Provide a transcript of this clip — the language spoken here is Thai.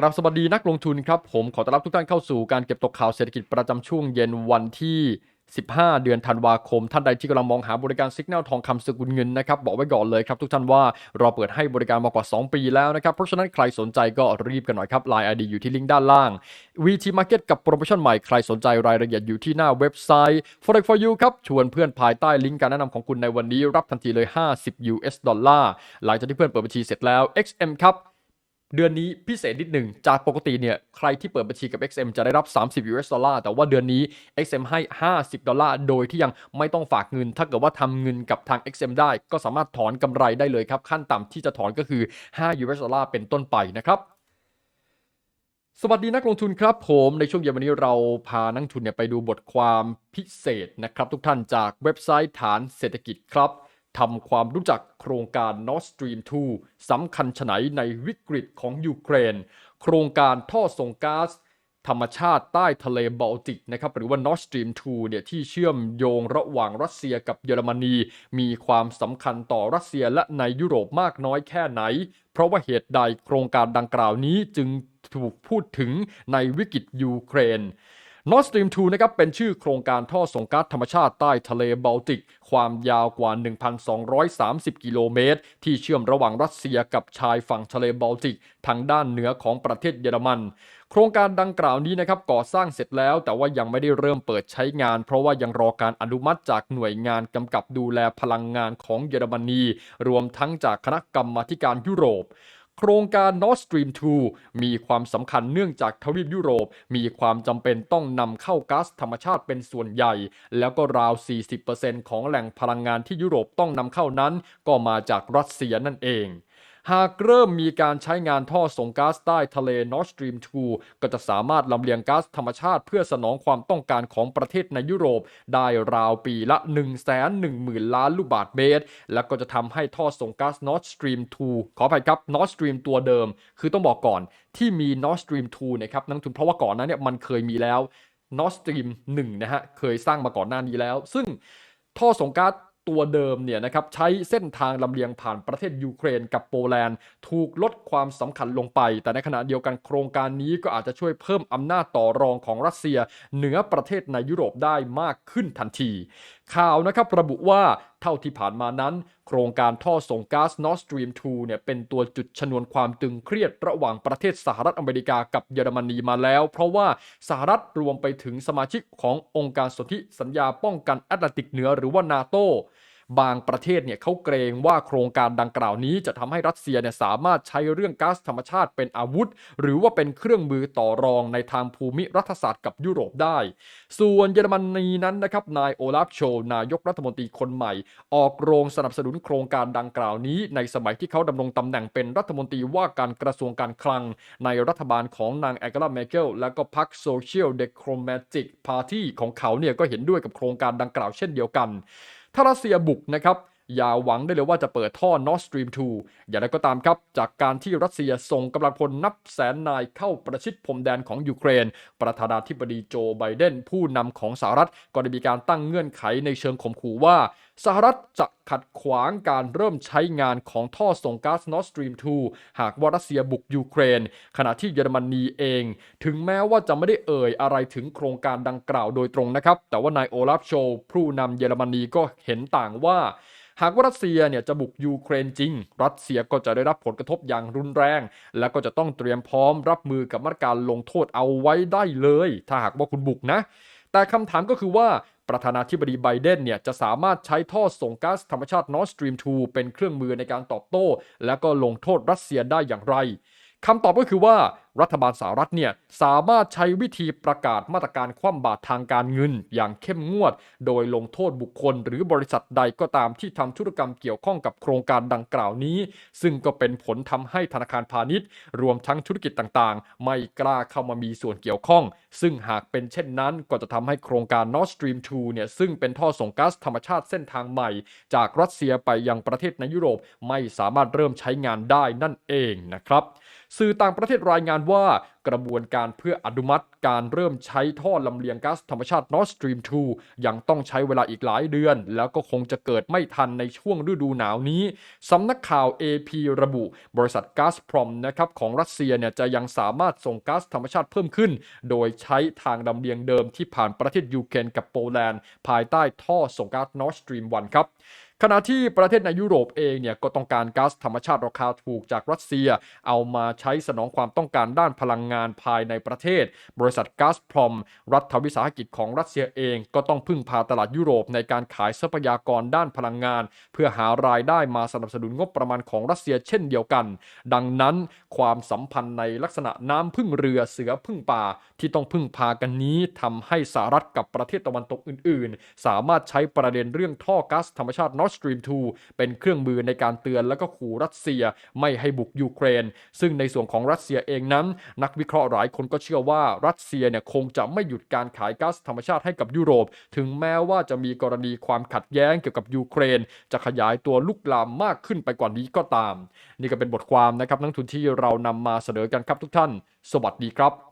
กราบสวัสดีนักลงทุนครับ ผมขอต้อนรับทุกท่านเข้าสู่การเก็บตกข่าวเศรษฐกิจประจำช่วงเย็นวันที่ 15 เดือนธันวาคม ท่านใดที่กำลังมองหาบริการสัญญาณทองคำสกุลเงินนะครับ บอกไว้ก่อนเลยครับทุกท่านว่าเราเปิดให้บริการมากว่า 2 ปีแล้วนะครับ เพราะฉะนั้นใครสนใจก็รีบกันหน่อยครับ Line ID อยู่ที่ลิงก์ด้านล่าง VT Market กับโปรโมชั่นใหม่ใครสนใจรายละเอียดอยู่ที่หน้าเว็บไซต์ Forex for you ครับชวนเพื่อนภายใต้ลิงก์การแนะนำของคุณในวันนี้รับทันทีเลย 50 US ดอลลาร์หลังจากที่เพื่อนเปิดบัญชีเสร็จแล้ว XM ครับ เดือนนี้พิเศษนิดหนึ่งจากปกติเนี่ย ใครที่เปิดบัญชีกับ XM จะได้รับ 30 US ดอลลาร์แต่ว่าเดือนนี้ XM ให้ 50 ดอลลาร์โดยที่ยังไม่ต้องฝากเงิน ถ้าเกิดว่าทำเงินกับทาง XM ได้ ก็สามารถถอนกำไรได้เลยครับ ขั้นต่ำที่จะถอนก็คือ 5 US ดอลลาร์เป็นต้นไปนะครับสวัสดีนักลงทุนครับผมในช่วงเย็นวันนี้เราพานักลงทุนเนี่ยไปดูบทความพิเศษนะครับ ทุกท่านจากเว็บไซต์ฐานเศรษฐกิจครับ ทำความรู้จักโครงการ Nord Stream 2สำคัญฉไหนในวิกฤตของยูเครน โครงการท่อส่งก๊าซธรรมชาติใต้ทะเลบอลติกนะครับหรือว่า Nord Stream 2เนี่ยที่เชื่อมโยงระหว่างรัสเซียกับเยอรมนี มีความสำคัญต่อรัสเซียและในยุโรปมากน้อยแค่ไหน เพราะว่าเหตุใดโครงการดังกล่าวนี้จึงถูกพูดถึงในวิกฤตยูเครน Nord Stream 2 นะครับ เป็นชื่อโครงการท่อส่งก๊าซธรรมชาติใต้ทะเลบอลติก ความยาวกว่า 1,230 กิโลเมตร ที่เชื่อมระหว่างรัสเซียกับชายฝั่งทะเลบอลติก ทางด้านเหนือของประเทศเยอรมัน โครงการดังกล่าวนี้นะครับก่อสร้างเสร็จแล้ว แต่ว่ายังไม่ได้เริ่มเปิดใช้งาน เพราะว่ายังรอการอนุมัติจากหน่วยงานกำกับดูแลพลังงานของเยอรมนี รวมทั้งจากคณะกรรมาการยุโรป โครงการ Nord Stream 2 มีความสำคัญเนื่องจากทวีปยุโรป มีความจำเป็นต้องนำเข้าก๊าซธรรมชาติเป็นส่วนใหญ่ แล้วก็ราว 40%ของแหล่งพลังงานที่ยุโรปต้องนำเข้านั้น ก็มาจากรัสเซียนั่นเอง หากเริ่มมีการใช้งานท่อส่งก๊าซใต้ทะเล Nord Stream 2 ก็จะสามารถลำเลียงก๊าซธรรมชาติเพื่อสนองความต้องการของประเทศในยุโรป ได้ราวปีละ 1 1 0 0 0 0 ล้านลูกบาศก์เมตร และก็จะทำให้ท่อส่งก๊าซ Nord Stream 2 ขออภัยครับ Nord Stream ตัวเดิม คือต้องบอกก่อนที่มี Nord Stream 2 นะครับนักลงทุนเพราะว่าก่อนนั้นเนี่ยมันเคยมีแล้ว Nord Stream 1 นะฮะ เคยสร้างมาก่อนหน้านี้แล้ว ซึ่งท่อส่งก๊าซ ตัวเดิมเนี่ยนะครับใช้เส้นทางลำเลียงผ่านประเทศยูเครนกับโปแลนด์ ถูกลดความสำคัญลงไป แต่ในขณะเดียวกันโครงการนี้ก็อาจจะช่วยเพิ่มอำนาจต่อรองของรัสเซีย เหนือประเทศในยุโรปได้มากขึ้นทันที ข่าวนะครับระบุว่าเท่าที่ผ่านมานั้น โครงการท่อส่งก๊าซ Nord Stream 2 เนี่ยเป็นตัวจุดชนวนความตึงเครียดระหว่างประเทศสหรัฐอเมริกากับเยอรมนีมาแล้ว เพราะว่าสหรัฐรวมไปถึงสมาชิกขององค์การสนธิสัญญาป้องกันแอตแลนติกเหนือหรือว่านาโต บางประเทศเนี่ยเขาเกรงว่าโครงการดังกล่าวนี้ จะทำให้รัสเซียเนี่ยสามารถใช้เรื่องก๊าซธรรมชาติเป็นอาวุธ หรือว่าเป็นเครื่องมือต่อรองในทางภูมิรัฐศาสตร์กับยุโรปได้ ส่วนเยอรมนีนั้นนะครับนายโอลาฟโชนายกรัฐมนตรีคนใหม่ ออกโรงสนับสนุนโครงการดังกล่าวนี้ ในสมัยที่เขาดำรงตำแหน่งเป็นรัฐมนตรีว่าการกระทรวงการคลัง ในรัฐบาลของนางแองเกลาเมเกลและก็พรรคโซเชียลเดโครแมติกพาร์ตี้ของเขาเนี่ยก็เห็นด้วยกับโครงการดังกล่าวเช่นเดียวกัน ถ้ารัสเซียบุกนะครับ อย่าหวังได้เลยว่าจะเปิดท่อ Nord Stream 2 อย่างไรก็ตามครับ จากการที่รัสเซียส่งกำลังพลนับแสนนายเข้าประชิดพรมแดนของยูเครน ประธานาธิบดีโจไบเดนผู้นำของสหรัฐ ก็ได้มีการตั้งเงื่อนไขในเชิงข่มขู่ว่า สหรัฐจะขัดขวางการเริ่มใช้งานของท่อส่งก๊าซ Nord Stream 2 หากว่ารัสเซียบุกยูเครน ขณะที่เยอรมนีเอง ถึงแม้ว่าจะไม่ได้เอ่ยอะไรถึงโครงการดังกล่าวโดยตรงนะครับ แต่ว่านายโอลาฟโชลผู้นำเยอรมนีก็เห็นต่างว่า หากว่ารัสเซียเนี่ยจะบุกยูเครนจริง รัสเซียก็จะได้รับผลกระทบอย่างรุนแรง และก็จะต้องเตรียมพร้อมรับมือกับมาตรการลงโทษเอาไว้ได้เลย ถ้าหากว่าคุณบุกนะ แต่คำถามก็คือว่าประธานาธิบดีไบเดนเนี่ยจะสามารถใช้ท่อส่งก๊าซธรรมชาตินอร์สตรีม 2 เป็นเครื่องมือในการตอบโต้ และก็ลงโทษรัสเซียได้อย่างไร คำตอบก็คือว่ารัฐบาลสหรัฐเนี่ยสามารถใช้วิธีประกาศมาตรการคว่ำบาตรทางการเงิน อย่างเข้มงวด โดยลงโทษบุคคลหรือบริษัทใดก็ตามที่ทำธุรกรรมเกี่ยวข้องกับโครงการดังกล่าวนี้ ซึ่งก็เป็นผลทำให้ธนาคารพาณิชย์ รวมทั้งธุรกิจต่างๆ ไม่กล้าเข้ามามีส่วนเกี่ยวข้อง ซึ่งหากเป็นเช่นนั้นก็จะทำให้โครงการ Nord Stream 2เนี่ยซึ่งเป็นท่อส่งก๊าซธรรมชาติเส้นทางใหม่ จากรัสเซียไปยังประเทศในยุโรปไม่สามารถเริ่มใช้งานได้นั่นเองนะครับ สื่อต่างประเทศรายงานว่ากระบวนการเพื่ออนุมัติการเริ่มใช้ท่อลำเลียงก๊าซธรรมชาติ Nord Stream 2 ยังต้องใช้เวลาอีกหลายเดือน แล้วก็คงจะเกิดไม่ทันในช่วงฤดูหนาวนี้สำนักข่าว AP ระบุ บริษัทก๊าซพรอมนะครับของรัสเซียเนี่ยจะยังสามารถส่งก๊าซธรรมชาติเพิ่มขึ้น โดยใช้ทางลำเลียงเดิมที่ผ่านประเทศยูเครนกับโปแลนด์ ภายใต้ท่อส่งก๊าซ Nord Stream 1 ครับ ขณะที่ประเทศในยุโรปเองเนี่ยก็ต้องการก๊าซธรรมชาติราคาถูกจากรัสเซีย เอามาใช้สนองความต้องการด้านพลังงานภายในประเทศ บริษัทก๊าซพรอม รัฐวิสาหกิจของรัสเซียเอง ก็ต้องพึ่งพาตลาดยุโรปในการขายทรัพยากรด้านพลังงาน เพื่อหารายได้มาสนับสนุนงบประมาณของรัสเซียเช่นเดียวกัน ดังนั้นความสัมพันธ์ในลักษณะน้ำพึ่งเรือเสือพึ่งป่า ที่ต้องพึ่งพากันนี้ทำให้สหรัฐกับประเทศตะวันตกอื่น ๆ สามารถใช้ประเด็นเรื่องท่อก๊าซธรรมชาติ Nord Stream 2 เป็นเครื่องมือในการเตือนและก็ขู่รัสเซียไม่ให้บุกยูเครน ซึ่งในส่วนของรัสเซียเองนั้น นักวิเคราะห์หลายคนก็เชื่อว่ารัสเซียเนี่ยคงจะไม่หยุดการขายก๊าซธรรมชาติให้กับยุโรป ถึงแม้ว่าจะมีกรณีความขัดแย้งเกี่ยวกับยูเครน จะขยายตัวลุกลามมากขึ้นไปกว่านี้ก็ตาม นี่ก็เป็นบทความนะครับนักทุนที่เรานำมาเสนอกันครับทุกท่าน สวัสดีครับ